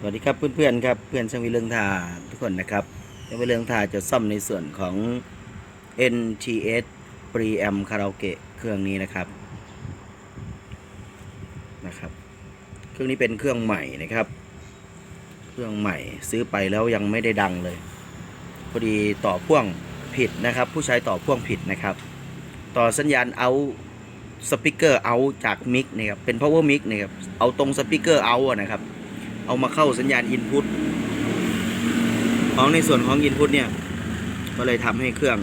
สวัสดีครับเพื่อนๆครับเพื่อนช่างวิเรืองทาทุกคนนะครับช่างวิเรืองทาจะซ่อมในส่วนของ NTS Preamp Karaoke เครื่องนี้นะครับนะครับ เครื่องนี้เป็นเครื่องใหม่นะครับ เครื่องใหม่ซื้อไปแล้วยังไม่ได้ดังเลยพอดีต่อพ่วงผิดนะครับ ผู้ใช้ต่อพ่วงผิดนะครับ ต่อสัญญาณเอาสปีกเกอร์เอาจากมิกนะครับเป็น power mic นะครับเอาตรงสปีกเกอร์เอาอะนะครับ เอามาเข้าสัญญาณ input ของในส่วนของ input เนี่ย ก็เลยทำให้เครื่อง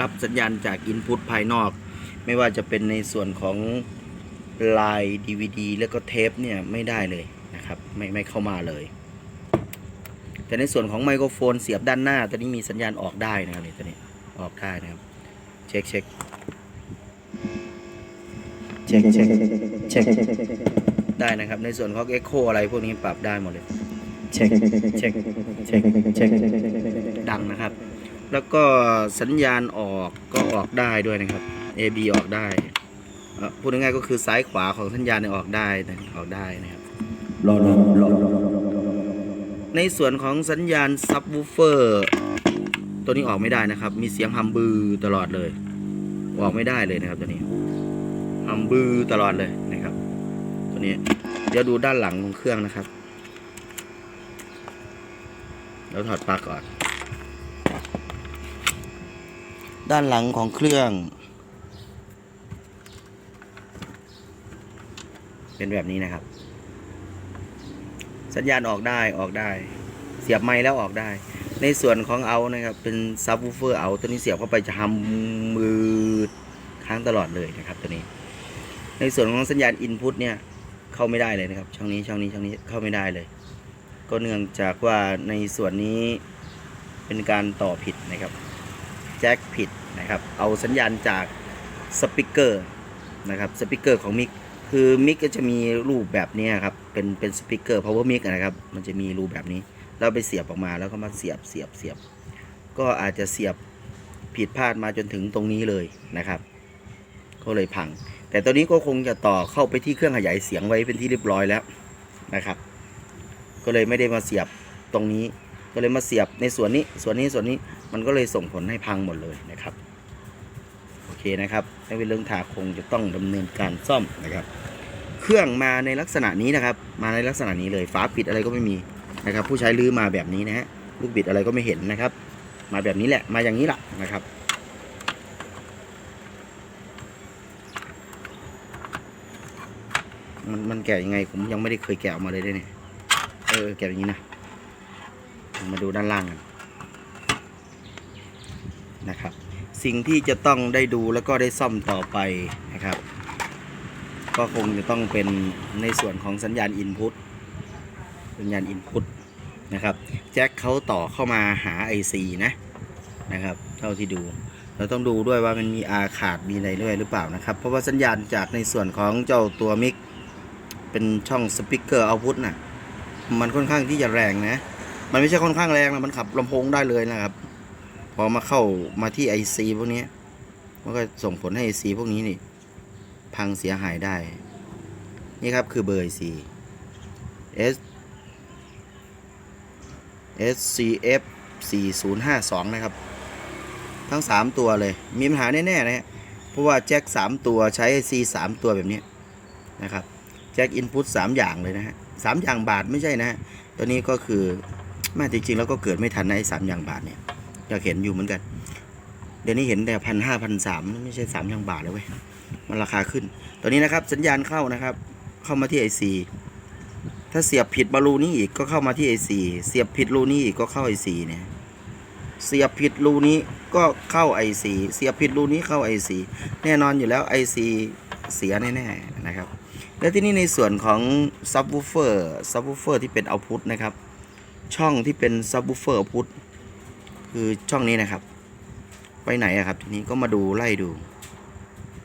รับสัญญาณจาก input ภายนอก ไม่ว่าจะเป็นในส่วนของลาย DVD แล้วก็เทปเนี่ยไม่ได้เลยนะครับ ไม่ไม่เข้ามาเลย แต่ในส่วนของไมโครโฟนเสียบด้านหน้าตอนนี้มีสัญญาณออกได้นะครับนี่ตัวนี้ออกได้นะครับ เช็คเช็คเช็คเช็คเช็ค ได้นะครับ ในส่วนของ Echo อะไรพวกนี้ปรับได้หมดเลย เช็ค เช็ค เช็ค เช็ค ดังนะครับ แล้วก็สัญญาณออกก็ออกได้ด้วยนะครับ AB ออกได้เอ่อพูดง่ายๆก็คือซ้ายขวาของสัญญาณเนี่ยออกได้นะออกได้นะครับรอรอรอในส่วนของสัญญาณซับวูเฟอร์ตัวนี้ออกไม่ได้นะครับ มีเสียงฮัมบือตลอดเลย ออกไม่ได้เลยนะครับตัวนี้ฮัมบือตลอดเลย นี้เดี๋ยวดูด้านหลังของเครื่องนะครับเดี๋ยวถอดปลั๊กก่อน ด้านหลังของเครื่อง เป็นแบบนี้นะครับ สัญญาณออกได้ออกได้ เสียบไม้แล้วออกได้ ในส่วนของเอานะครับ เป็นซับวูเฟอร์เอาตัวนี้เสียบเข้าไปจะทำมือค้างตลอดเลยนะครับตัวนี้ ในส่วนของสัญญาณ Input เนี่ย เข้าไม่ได้เลยนะครับ ช่องนี้ช่องนี้ช่องนี้เข้าไม่ได้เลย ก็เนื่องจากว่าในส่วนนี้เป็นการต่อผิดนะครับแจ็คผิดนะครับ เอาสัญญาณจากสปีกเกอร์นะครับสปีกเกอร์ของมิกคือมิกก็จะมีรูปแบบนี้ครับ เป็นเป็นสปีกเกอร์ power mic นะครับ มันจะมีรูปแบบนี้แล้วไปเสียบออกมาแล้วก็มาเสียบเสียบเสียบ ก็อาจจะเสียบผิดพลาดมาจนถึงตรงนี้เลยนะครับ ก็เลยพัง แต่ตัวนี้ก็คงจะต่อเข้าไปที่เครื่องขยายเสียงไว้เป็นที่เรียบร้อยแล้วนะครับ ก็เลยไม่ได้มาเสียบตรงนี้ ก็เลยมาเสียบในส่วนนี้ส่วนนี้ส่วนนี้มันก็เลยส่งผลให้พังหมดเลยนะครับโอเคนะครับในเรื่องถาคงจะต้องดำเนินการซ่อมนะครับ เครื่องมาในลักษณะนี้นะครับ มาในลักษณะนี้เลยฝาปิดอะไรก็ไม่มีนะครับ ผู้ใช้ลื้อมาแบบนี้นะฮะลูกบิดอะไรก็ไม่เห็นนะครับ มาแบบนี้แหละมาอย่างนี้แหละนะครับ มันมันแกะยังไง ผมยังไม่ได้เคยแกะออกมาเลยด้วยเนี่ยเออแกะอย่างนี้นะ มาดูด้านล่างกันนะครับ สิ่งที่จะต้องได้ดูแล้วก็ได้ซ่อมต่อไปนะครับ ก็คงจะต้องเป็นในส่วนของสัญญาณ Input สัญญาณ Input นะครับแจ็คเขาต่อเข้ามาหา IC นะนะครับ เท่าที่ดู เราต้องดูด้วยว่ามันมีอาขาดมีอะไรด้วยหรือเปล่านะครับ เพราะว่าสัญญาณจากในส่วนของเจ้าตัวมิก เป็นช่องสปีกเกอร์เอาพุทน่ะมันค่อนข้างที่จะแรงนะ มันไม่ใช่ค่อนข้างแรงนะมันขับลำโพงได้เลยนะครับ พอมาเข้ามาที่ IC พวกนี้มันก็ส่งผลให้ IC พวกนี้นี่ พังเสียหายได้ นี่ครับคือเบอร์ IC S SCF 4052 นะครับ ทั้ง 3 ตัวเลย มีปัญหาแน่ ๆ นะฮะเพราะว่าแจ็ค 3 ตัวใช้ IC 3 ตัวแบบนี้นะครับ แจ็คอินพุต3อย่างเลยนะฮะสามอย่างบาทไม่ใช่นะฮะตัวนี้ก็คือแม่จริงๆแล้วก็เกิดไม่ทันในสามอย่างบาทเนี่ยอยากเห็นอยู่เหมือนกัน เดี๋ยวนี้เห็นแต่พันห้าพันสามไม่ใช่สามอย่างบาทเลยเว้ยมันราคาขึ้น ตัวนี้นะครับสัญญาณเข้านะครับ เข้ามาที่ IC ถ้าเสียบผิดมารูนี้อีกก็เข้ามาที่ IC เสียบผิดรูนี้อีกก็เข้า IC เนี่ยเสียบผิดรูนี้ก็เข้า IC เสียบผิดรูนี้เข้า IC แน่นอนอยู่แล้ว IC เสียแน่ๆนะครับ แล้วที่นี่ในส่วนของ subwoofer subwoofer ที่เป็น output นะครับ ช่องที่เป็น subwoofer output คือช่องนี้นะครับ ไปไหนอะครับ ทีนี้ก็มาดูไล่ดู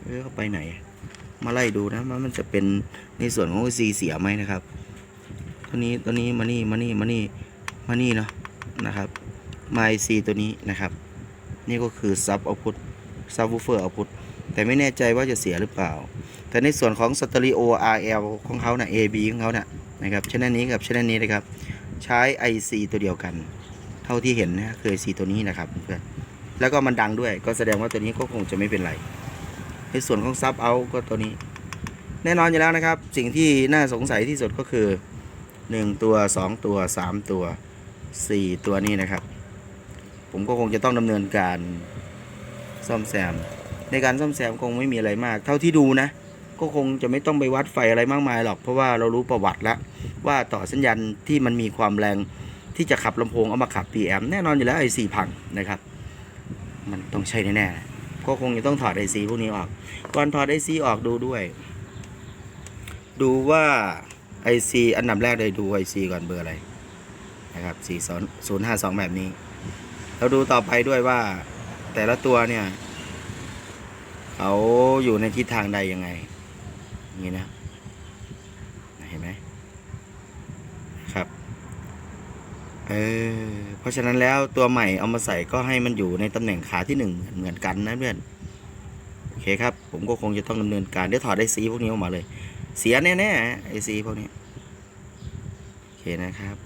เออเขาไปไหน มาไล่ดูนะว่ามันจะเป็นในส่วนของซีเสียไหมนะครับตัวนี้ตัวนี้มานี่มานี่มานี่มานี่เนาะนะครับมาไอซีตัวนี้นะครับ นี่ก็คือซับเอาพุทซับวูเฟอร์เอาพุทแต่ไม่แน่ใจว่าจะเสียหรือเปล่า แต่ในส่วนของสเตอริโอ RL ของเขาเนะ่ะ AB ของเขาเนะ่ะนะครับชแนลนี้กับชแนลนี้นะครับ ใช้ IC ตัวเดียวกัน เท่าที่เห็นนะคือ IC ตัวนี้นะครับเพื่อนแล้วก็มันดังด้วย ก็แสดงว่าตัวนี้ก็คงจะไม่เป็นไร ในส่วนของซับเอาก็ตัวนี้ แน่นอนอยู่แล้วนะครับ สิ่งที่น่าสงสัยที่สุดก็คือ 1 ตัว 2 ตัว 3 ตัว 4 ตัวนี้นะครับ ผมก็คงจะต้องดำเนินการซ่อมแซม ในการซ่อมแซมคงไม่มีอะไรมาก เท่าที่ดูนะ ก็คงจะไม่ต้องไปวัดไฟอะไรมากมายหรอก เพราะว่าเรารู้ประวัติแล้วว่าต่อสัญญาณที่มันมีความแรงที่จะขับลำโพงเอามาขับ PM แน่นอนอยู่แล้วไอซีพังนะครับ มันต้องใช่แน่ๆก็คงจะต้องถอดไอซีพวกนี้ออกก่อนถอดไอซีออกดูด้วย ดูว่าไอซีอันดับแรกเลยดูไอซีก่อนเบอร์อะไรนะครับ4 0 5 2แบบนี้แล้วดูต่อไปด้วยว่าแต่ละตัวเนี่ยเขาอยู่ในทิศทางใดยังไง นี้นะเห็นไหมครับเออเพราะฉะนั้นแล้วตัวใหม่เอามาใส่ก็ให้มันอยู่ในตำแหน่งขาที่หนึ่งเหมือนกันนะเพื่อนโอเคครับ ผมก็คงจะต้องดำเนินการเดี๋ยวถอดไอซีพวกนี้ออกมาเลย เสียแน่ๆไอซีพวกนี้โอเคนะครับ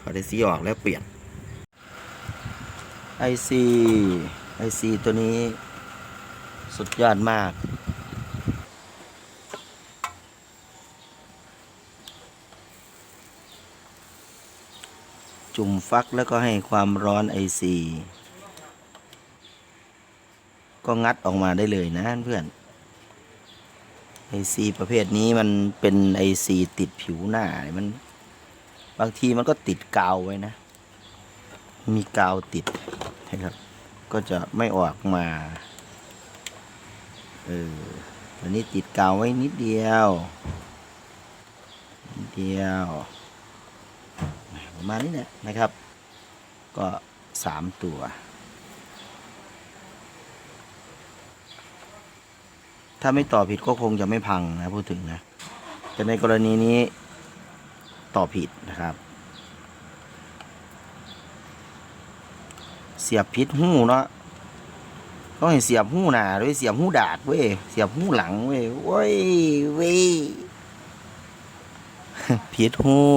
ถอดไอซีออกแล้วเปลี่ยนไอซีไอซีตัวนี้สุดยอดมาก จุ่มฟักแล้วก็ให้ความร้อนไอซีก็งัดออกมาได้เลยนะเพื่อนไอซีประเภทนี้มันเป็นไอซีติดผิวหน้ามันบางทีมันก็ติดกาวไว้นะ มีกาวติดนะครับ ก็จะไม่ออกมา เออตัวนี้ติดกาวไว้นิดเดียวนิดเดียว ประมาณนี้แหละนะครับ ก็สามตัว ถ้าไม่ต่อผิดก็คงจะไม่พังนะพูดถึงนะแต่ในกรณีนี้ต่อผิดนะครับ เสียบผิดหูเนาะต้องให้เสียบหู้หนาด้วยเสียบหู้ดาดเว้ยเสียบหู้หลังเว้ยโว้ยเว้ยผิดหู้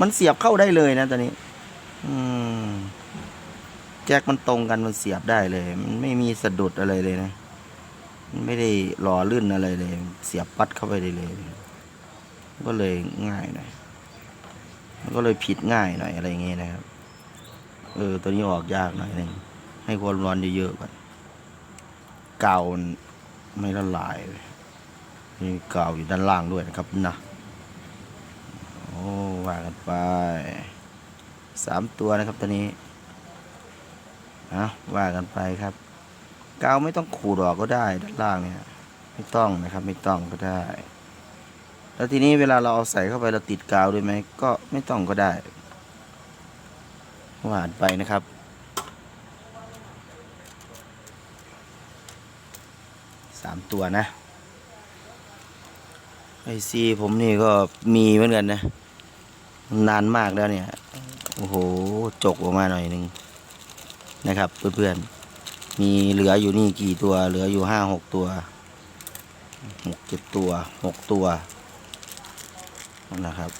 มันเสียบเข้าได้เลยนะตอนนี้ อืม แจ็คมันตรงกันมันเสียบได้เลย มันไม่มีสะดุดอะไรเลยนะ มันไม่ได้หล่อลื่นอะไรเลย เสียบปัดเข้าไปได้เลย ก็เลยง่ายหน่อยมันก็เลยผิดง่ายหน่อยอะไรเงี้ยนะครับ เออ ตัวนี้ออกยากหน่อยหนึงให้ความร้อนเยอะๆก่อนกาวไม่ละลาย มีกาวอยู่ด้านล่างด้วยนะครับนะ ว่ากันไปสามตัวนะครับตัวนี้นะว่ากันไปครับกาวไม่ต้องขูดออกก็ได้ด้านล่างเนี่ยไม่ต้องนะครับไม่ต้องก็ได้ แล้วทีนี้เวลาเราเอาใส่เข้าไปเราติดกาวด้วยไหมก็ไม่ต้องก็ได้หวานไปนะครับสามตัวนะไอซีผมนี่ก็มีเหมือนกันนะ นานมากแล้วเนี่ย โอ้โห จกออกมาหน่อยหนึ่งนะครับ เพื่อนๆ มีเหลืออยู่นี่กี่ตัว เหลืออยู่ห้าหกตัวหกเจ็ดตัวหกตัวนะครับ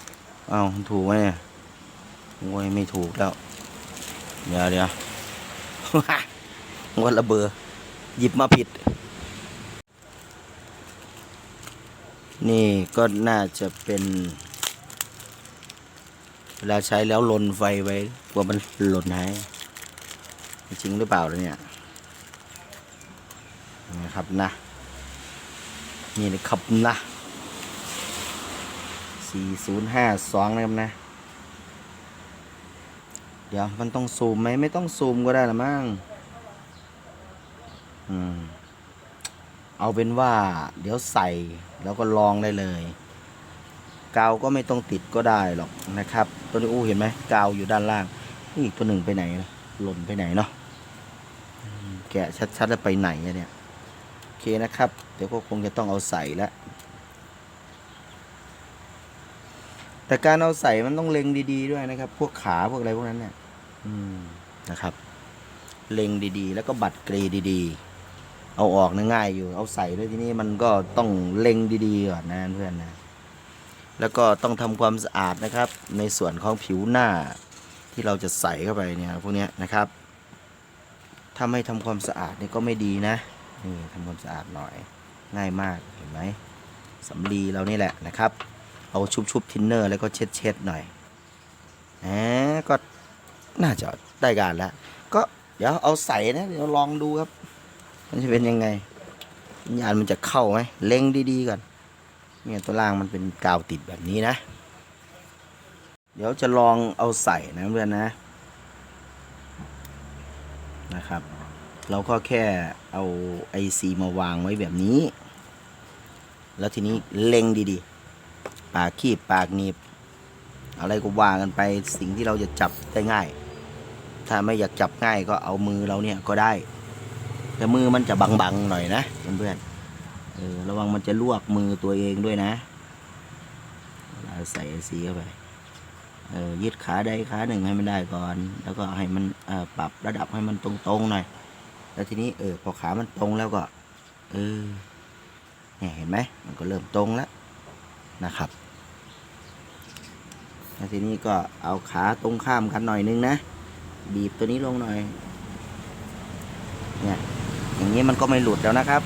เอ้าถูกไหมเนี่ยโอ้ยไม่ถูกแล้ว เดี๋ยวเดี๋ยววันละเบอร์หยิบมาผิด นี่ก็น่าจะเป็น เวลาใช้แล้วลนไฟไว้กลัวมันหล่นหายจริงหรือเปล่าเนี่ยนะครับนะ นี่นะครับนะ4052นะครับนะ เดี๋ยวมันต้องซูมไหมไม่ต้องซูมก็ได้ละมั้งอืม เอาเป็นว่า เดี๋ยวใส่แล้วก็ลองได้เลย กาวก็ไม่ต้องติดก็ได้หรอกนะครับตัวนี้อู้เห็นไหมกาวอยู่ด้านล่างนี่อีกตัวหนึ่งไปไหนล่ะหล่นไปไหนเนาะแกะชัดๆแล้วไปไหนเนี่ยโอเคนะครับ เดี๋ยวก็คงจะต้องเอาใส่แล้วแต่การเอาใส่มันต้องเล็งดี ๆ ด้วยนะครับ พวกขาพวกอะไรพวกนั้นเนี่ยนะครับ เล็งดีๆ แล้วก็บัดเกรดีๆ เอาออกนะง่ายอยู่ เอาใส่ด้วยที่นี้มันก็ต้องเล็งดีๆก่อนนะเพื่อนนะ แล้วก็ต้องทำความสะอาดนะครับ ในส่วนของผิวหน้าที่เราจะใส่เข้าไปเนี่ยพวกนี้นะครับถ้าไม่ทำความสะอาดนี่ก็ไม่ดีนะนี่ทำความสะอาดหน่อยง่ายมากเห็นไหมสำลีเรานี่แหละนะครับ เอาชุบชุบทินเนอร์แล้วก็เช็ดเช็ดหน่อยแหมก็น่าจะได้การแล้ว ก็เดี๋ยวเอาใส่นะเดี๋ยวลองดูครับ มันจะเป็นยังไงวิญญาณมันจะเข้าไหมเล็งดีๆก่อน เนี่ยตัวล่างมันเป็นกาวติดแบบนี้นะ เดี๋ยวจะลองเอาใส่นะเพื่อนนะนะครับ เราก็แค่เอาไอซีมาวางไว้แบบนี้ แล้วทีนี้เล็งดีๆ ปากคีบปากหนีบ อะไรก็วางกันไปสิ่งที่เราจะจับได้ง่าย ถ้าไม่อยากจับง่ายก็เอามือเราเนี่ยก็ได้ แต่มือมันจะบังๆหน่อยนะเพื่อนๆ ออระวังมันจะลวกมือตัวเองด้วยนะเวลาใส่ไอซีเข้าไปเออยึดขาใดขาหนึ่งให้มันได้ก่อน แล้วก็ให้มันเออปรับระดับให้มันตรงๆหน่อย แล้วทีนี้เออพอขามันตรงแล้วก็เออเนี่ยเห็นไหมมันก็เริ่มตรงแล้วนะครับแล้วทีนี้ก็เอาขาตรงข้ามกันหน่อยนึงนะ บีบตัวนี้ลงหน่อยเนี่ยอย่างนี้มันก็ไม่หลุดแล้วนะครับ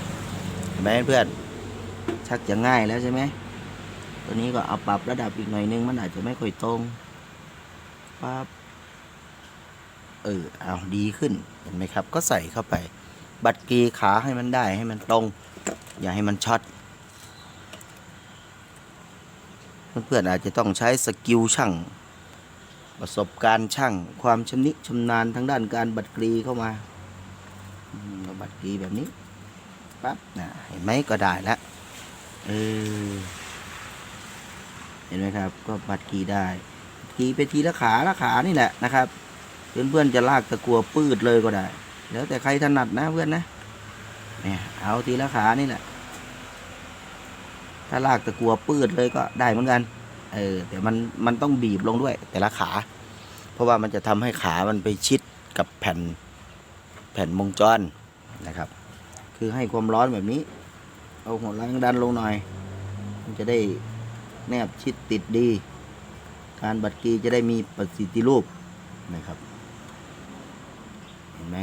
ห็นไหมเพื่อนชักจะง่ายแล้วใช่ไหมตัวนี้ก็เอาปรับระดับอีกหน่อยนึงมันอาจจะไม่ค่อยตรงปั๊บเออเอาดีขึ้นเห็นไหมครับ ก็ใส่เข้าไป บัดกีขาให้มันได้ให้มันตรง อย่าให้มันช็อตเพื่อนๆอาจจะต้องใช้สกิลช่างประสบการณ์ช่างความชำนิชำนาญทางด้านการบัดกรีเข้ามาอืมเอาบัดกรีแบบนี้ ปั๊บนะเห็นไหมก็ได้แล้วเออเห็นไหมครับ ก็บัดกีได้กีไปทีละขาละขานี่แหละนะครับเพื่อนๆจะลากตะกัวปืดเลยก็ได้ แล้วแต่ใครถนัดนะเพื่อนนะเนี่ยเอาทีละขานี่แหละ ถ้าลากตะกัวปืดเลยก็ได้เหมือนกัน เออแต่มันมันต้องบีบลงด้วย แต่ละขา เพราะว่ามันจะทำให้ขามันไปชิดกับแผ่นแผ่นวงจรนะครับ คือให้ความร้อนแบบนี้ เอาหัวแรงดันลงหน่อย มันจะได้แนบชิดติดดี การบัดกีจะได้มีประสิทธิรูปนะครับ เห็นไหม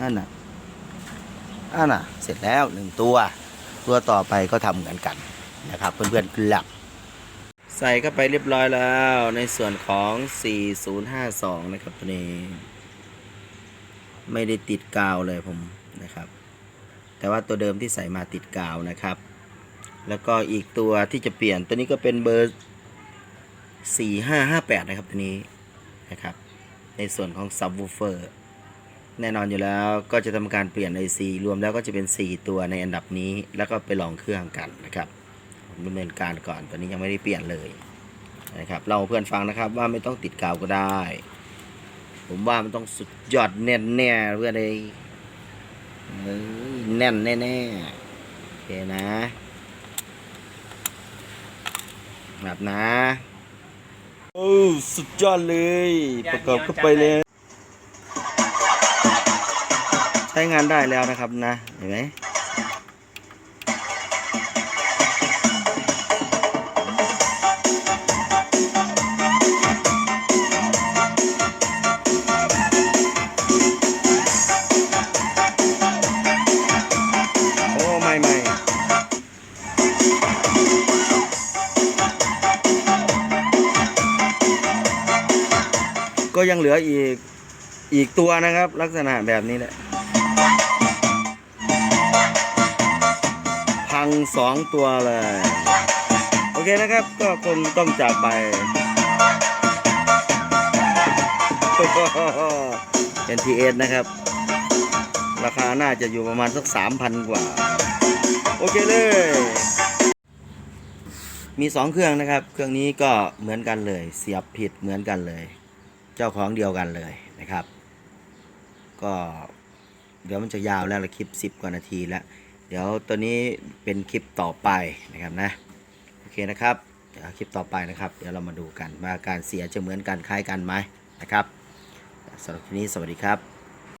นั่นน่ะนั่นน่ะ เสร็จแล้วหนึ่งตัว ตัวต่อไปก็ทำเหมือนกันนะครับ เพื่อนๆกลับ ใส่เข้าไปเรียบร้อยแล้วในส่วนของ 4052 นะครับตัวนี้ ไม่ได้ติดกาวเลยผมนะครับ แต่ว่าตัวเดิมที่ใส่มาติดกาวนะครับ แล้วก็อีกตัวที่จะเปลี่ยนตัวนี้ก็เป็นเบอร์ 4558 นะครับตัวนี้นะครับ ในส่วนของ subwoofer แน่นอนอยู่แล้วก็จะทำการเปลี่ยน IC รวมแล้วก็จะเป็น 4 ตัวในอันดับนี้ แล้วก็ไปลองเครื่องกันนะครับดำเนินการก่อนตอนนี้ยังไม่ได้เปลี่ยนเลยนะครับเราเพื่อนฟังนะครับว่าไม่ต้องติดกาวก็ได้ ผมว่ามันต้องสุดยอดแน่นแน่เพื่อนเลยแน่นแน่แน่ๆโอเคนะแบบนะโอ้สุดยอดเลย ประกอบเข้าไปเลย ใช้งานได้แล้วนะครับนะ เห็นไหม ก็ยังเหลืออีกอีกตัวนะครับ ลักษณะแบบนี้แหละ พังสองตัวเลย โอเคนะครับ ก็คงต้องจากไป NTS นะครับ ราคาน่าจะอยู่ประมาณสักสามพันกว่า โอเคเลย มีสองเครื่องนะครับ เครื่องนี้ก็เหมือนกันเลย เสียบผิดเหมือนกันเลย เจ้าของเดียวกันเลยนะครับ ก็เดี๋ยวมันจะยาวแล้วละคลิป 10 กว่านาทีแล้ว เดี๋ยวตัวนี้เป็นคลิปต่อไปนะครับนะ โอเคนะครับ เดี๋ยวคลิปต่อไปนะครับ เดี๋ยวเรามาดูกันว่าการเสียจะเหมือนกันคล้ายกันไหมนะครับสำหรับคลิปนี้สวัสดีครับ